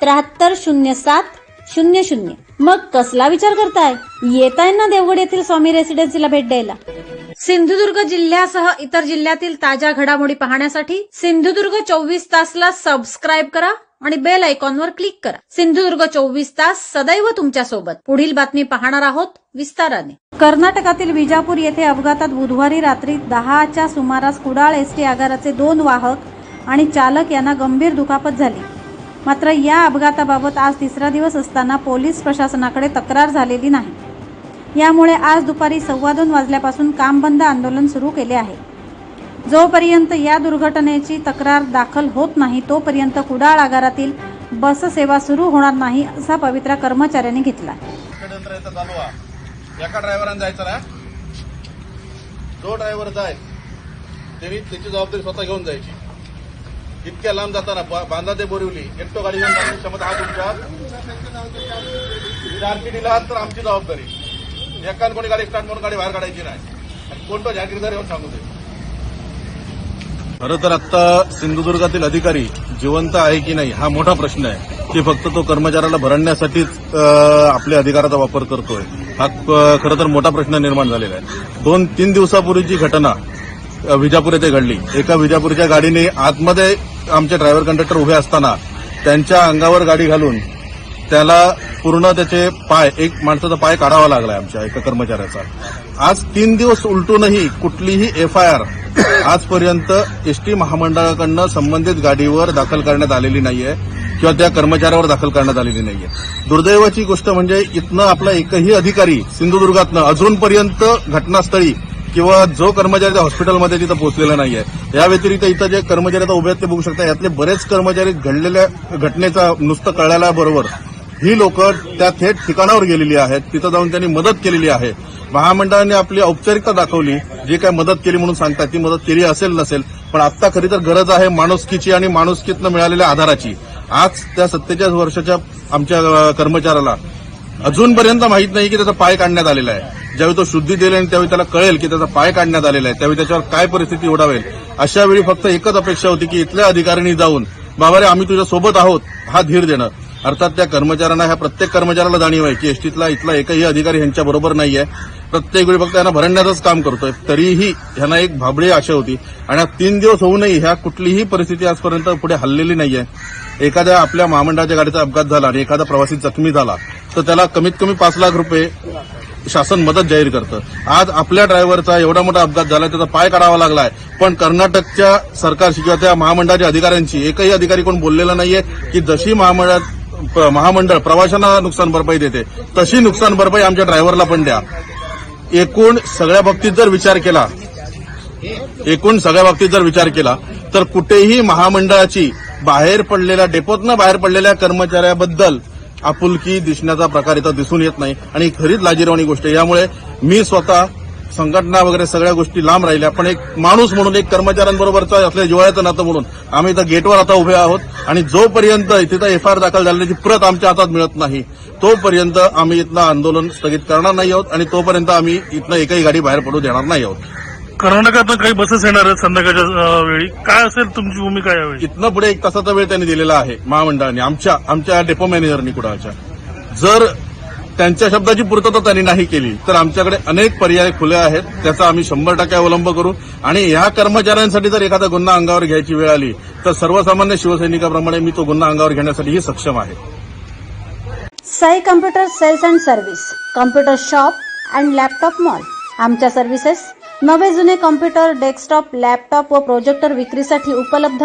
त्र्याहत्तर शून्य सात शून्य शून्य. मग कसला विचार करताय? येताय ना देवगड येथील स्वामी रेसिडेन्सीला भेट द्यायला. सिंधुदुर्ग जिल्ह्यासह इतर जिल्ह्यातील ताज्या घडामोडी पाहण्यासाठी सिंधुदुर्ग चोवीस तासला सबस्क्राईब करा आणि बेल आयकॉनवर क्लिक करा. सिंधुदुर्ग चोवीस तास सदैव तुमच्यासोबत पुढील बातमी पाहणार आहोत विस्ताराने. कर्नाटकातील विजापूर येथे अपघातात बुधवारी रात्री दहाच्या सुमारास कुडाळ एसटी आगाराचे दोन वाहक आणि चालक यांना गंभीर दुखापत झाली. मात्र या अपघाताबाबत आज तिसरा दिवस असताना पोलीस प्रशासनाकडे तक्रार झालेली नाही. यामुळे आज दुपारी सव्वा दोन वाजल्यापासून काम बंद आंदोलन सुरू केले आहे. जोपर्यंत या दुर्घटनेची तक्रार दाखल होत नाही तोपर्यंत कुडाळ आगारातील बससेवा सुरू होणार नाही असा पवित्रा कर्मचाऱ्यांनी घेतला. एका ड्रायव्हरांना जायचं ना? जो ड्रायव्हर जाय त्यांनी त्याची जबाबदारी स्वतः घेऊन जायची. इतक्या लांब जाताना बांधा ते बोरिवली. एकटो गाडी घेऊन क्षमता हा तुमच्या. आरपीडीला तर आमची जबाबदारी. एकान कोणी गाडी स्टार्ट म्हणून गाडी बाहेर काढायची नाही. आणि कोणतो जागीरदार येऊन सांगू दे. खरं तर आत्ता सिंधुदुर्गातील अधिकारी जिवंत आहे की नाही हा मोठा प्रश्न आहे. की फक्त तो कर्मचाऱ्याला भरण्यासाठीच आपल्या अधिकाराचा वापर करतोय. हा खरं तर मोठा प्रश्न निर्माण झालेला आहे. दोन तीन दिवसापूर्वीची घटना विजापूर येथे घडली. एका विजापूरच्या गाडीने आतमध्ये आमचे ड्रायव्हर कंडक्टर उभे असताना त्यांच्या अंगावर गाडी घालून त्याला पूर्ण त्याचे पाय एक माणसाचा पाय काढावा लागलाय आमच्या एका कर्मचाऱ्याचा. आज तीन दिवस उलटूनही कुठलीही एफ आय आर आजपर्यंत एसटी महामंडळाकडनं संबंधित गाडीवर दाखल करण्यात आलेली नाहीये किंवा त्या कर्मचाऱ्यावर दाखल करण्यात आलेली नाहीये. दुर्दैवाची गोष्ट म्हणजे इथनं आपला एकही अधिकारी सिंधुदुर्गातनं अजूनपर्यंत घटनास्थळी किंवा जो कर्मचारी त्या हॉस्पिटलमध्ये तिथं पोहोचलेला नाहीये या व्यतिरिक्त इथं जे कर्मचारी आता उभे आहेत ते बघू शकता यातले बरेच कर्मचारी घडलेल्या घटनेचा नुसतं कळल्याबरोबर ही लोक त्या थेट ठिकाणावर गेलेली आहेत तिथं जाऊन त्यांनी मदत केलेली आहे. महामंडळाने आपली औपचारिकता दाखवली जी काय मदत केली म्हणून सांगतात ती मदत केली असेल नसेल पण आता खरी तर गरज आहे माणुसकीची आणि माणुसकीतनं मिळालेल्या आधाराची. आज त्या सत्तेचाळीस वर्षाच्या आमच्या कर्मचाऱ्याला अजूनपर्यंत माहीत नाही की त्याचा पाय काढण्यात आलेला आहे. ज्यावेळी तो शुद्धी देईल आणि त्यावेळी त्याला कळेल की त्याचा पाय काढण्यात आलेला आहे त्यावेळी त्याच्यावर काय परिस्थिती ओढावेल? अशा वेळी फक्त एकच अपेक्षा होती की इथल्या अधिकाऱ्यांनी जाऊन बाबा रे आम्ही तुझ्या सोबत आहोत हा धीर देणं. अर्थात त्या कर्मचाऱ्यांना ह्या प्रत्येक कर्मचाऱ्याला जाणीव आहे की एसटीतला इथला एकही अधिकारी ह्यांच्या बरोबर नाहीये. प्रत्येक वेळी फक्त यांना भरण्याचंच काम करतोय. तरीही ह्यांना एक भाबडी आशा होती. आणि तीन दिवस होऊनही ह्या कुठलीही परिस्थिती आजपर्यंत पुढे हल्लेली नाहीये. एखाद्या आपल्या महामंडळाच्या गाडीचा अपघात झाला आणि एखादा प्रवासी जखमी झाला तर त्याला कमीत कमी पाच लाख रुपये शासन मदत जाहीर करतं. आज आपल्या ड्रायव्हरचा एवढा मोठा अपघात झाला त्याचा पाय काढावा लागलाय. पण कर्नाटकच्या सरकारशी किंवा त्या महामंडळाच्या अधिकाऱ्यांशी एकही अधिकारी कोण बोललेला नाहीये की जशी महामंडळ महामंडळ प्रवाशांना नुकसान भरपाई देते तशी नुकसान भरपाई आमच्या ड्रायव्हरला पण द्या. एकूण सगळ्या बाबतीत जर विचार केला एकूण सगळ्या बाबतीत जर विचार केला तर कुठेही महामंडळाची बाहेर पडलेल्या डेपोतनं बाहेर पडलेल्या कर्मचाऱ्याबद्दल आपुलकी दिसण्याचा प्रकार इथं दिसून येत नाही. आणि खरीच लाजीरवाणी गोष्ट आहे. यामुळे मी स्वतः संघटना वगैरे सगळ्या गोष्टी लांब राहिल्या. पण एक माणूस म्हणून एक कर्मचाऱ्यांबरोबरचा असल्या जिवाळ्याचं नातं म्हणून आम्ही इथं गेटवर आता उभे आहोत आणि जोपर्यंत तिथं एफ आय आर दाखल झाल्याची प्रत आमच्या हातात मिळत नाही. तोपर्यंत आम्ही इथलं आंदोलन स्थगित करणार नाही आहोत आणि तोपर्यंत आम्ही इथनं एकही गाडी बाहेर पडू देणार नाही आहोत. कर्नाटकातनं काही बसेस येणार आहेत संध्याकाळच्या वेळी. काय असेल तुमची भूमिका यावेळी? इथनं पुढे एक तासाचा वेळ त्यांनी दिलेला आहे महामंडळाने आमच्या आमच्या डेपो मॅनेजरनी कुडाळच्या. जर त्यांच्या शब्दाची पूर्तता त्यांनी नाही केली. तर आमच्याकडे अनेक पर्याय खुले आहेत त्याचा आम्ही शंभर टक्के अवलंब करू. आणि या कर्मचाऱ्यांसाठी जर एखादा गुन्हा अंगावर घ्यायची वेळ आली तर सर्वसामान्य शिवसैनिकाप्रमाणे मी तो गुन्हा अंगावर घेण्यासाठीही सक्षम आहे. Sai computer sales and service computer shop and laptop mall. आमच्या सर्व्हिसेस नवे जुने कम्प्युटर डेस्कटॉप लॅपटॉप व प्रोजेक्टर विक्रीसाठी उपलब्ध